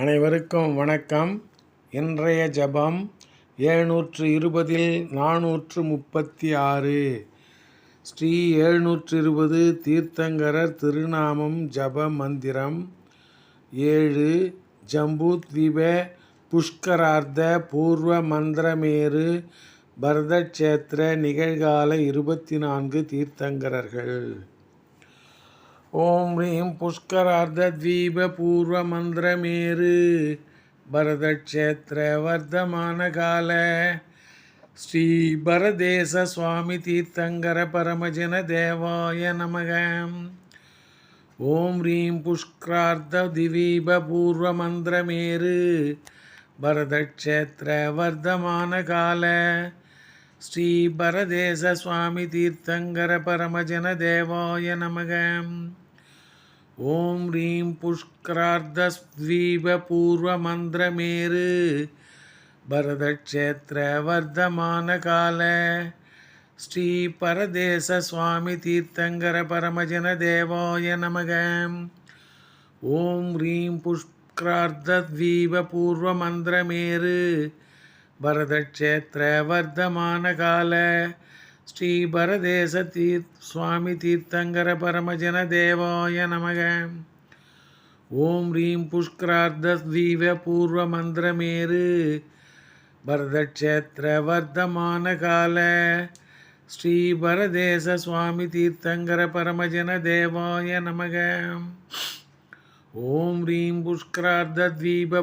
அனைவருக்கும் வணக்கம். இன்றைய ஜபம் எழுநூற்று இருபதில் நானூற்று முப்பத்தி ஆறு ஸ்ரீ எழுநூற்று இருபது தீர்த்தங்கரர் திருநாமம் ஜப மந்திரம். ஏழு ஜம்பூத்வீப புஷ்கரார்த்த பூர்வ மந்திரமேரு பரதக்ஷேத்திர நிகழ்கால இருபத்தி நான்கு தீர்த்தங்கரர்கள். ஓம் ரீம் புஷ்கரார்த்தத்வீப பூர்வ மந்திரமேரு பரதக்ஷேத்திர வர்த்தமான கால ஸ்ரீ பரதேச சுவாமி தீர்த்தங்கர பரமஜன தேவாய நமக. ஓம் ஹ்ரீம் புஷ்கரார்த்த திவீப பூர்வ மந்திரமேரு பரதக்ஷேத்திர வர்த்தமான கால ஸ்ரீ பரதேச சுவாமி தீர்த்தங்கர பரமஜன தேவாய நமக. ஓம் ரீம் புஷ்கரார்த்தஸ்வீப பூர்வ மந்திரமேரு பரதக்ஷேத்திர வர்த்தமான கால ஸ்ரீ பரதேச சுவாமி தீர்த்தங்கர பரமஜன தேவாய நமக. ஓம் ரீம் புஷ்கரார்த்தத்வீப பூர்வ மந்திரமேரு பரதக்ஷேத்திர வர்த்தமான கால ஸ்ரீ பரதேச தீர் சுவாமி தீர்த்தங்கர பரமஜன தேவாய நமக. ஓம் ரீம் புஷ்கரார்த்தீவ பூர்வ மந்திரமேரு பரதக்ஷேத்திர வர்த்தமான கால ஸ்ரீ பரதேச சுவாமி தீர்த்தங்கர பரமஜன தேவாய நமக. ஓம் ரீம் புஷ்கரார்த்தீப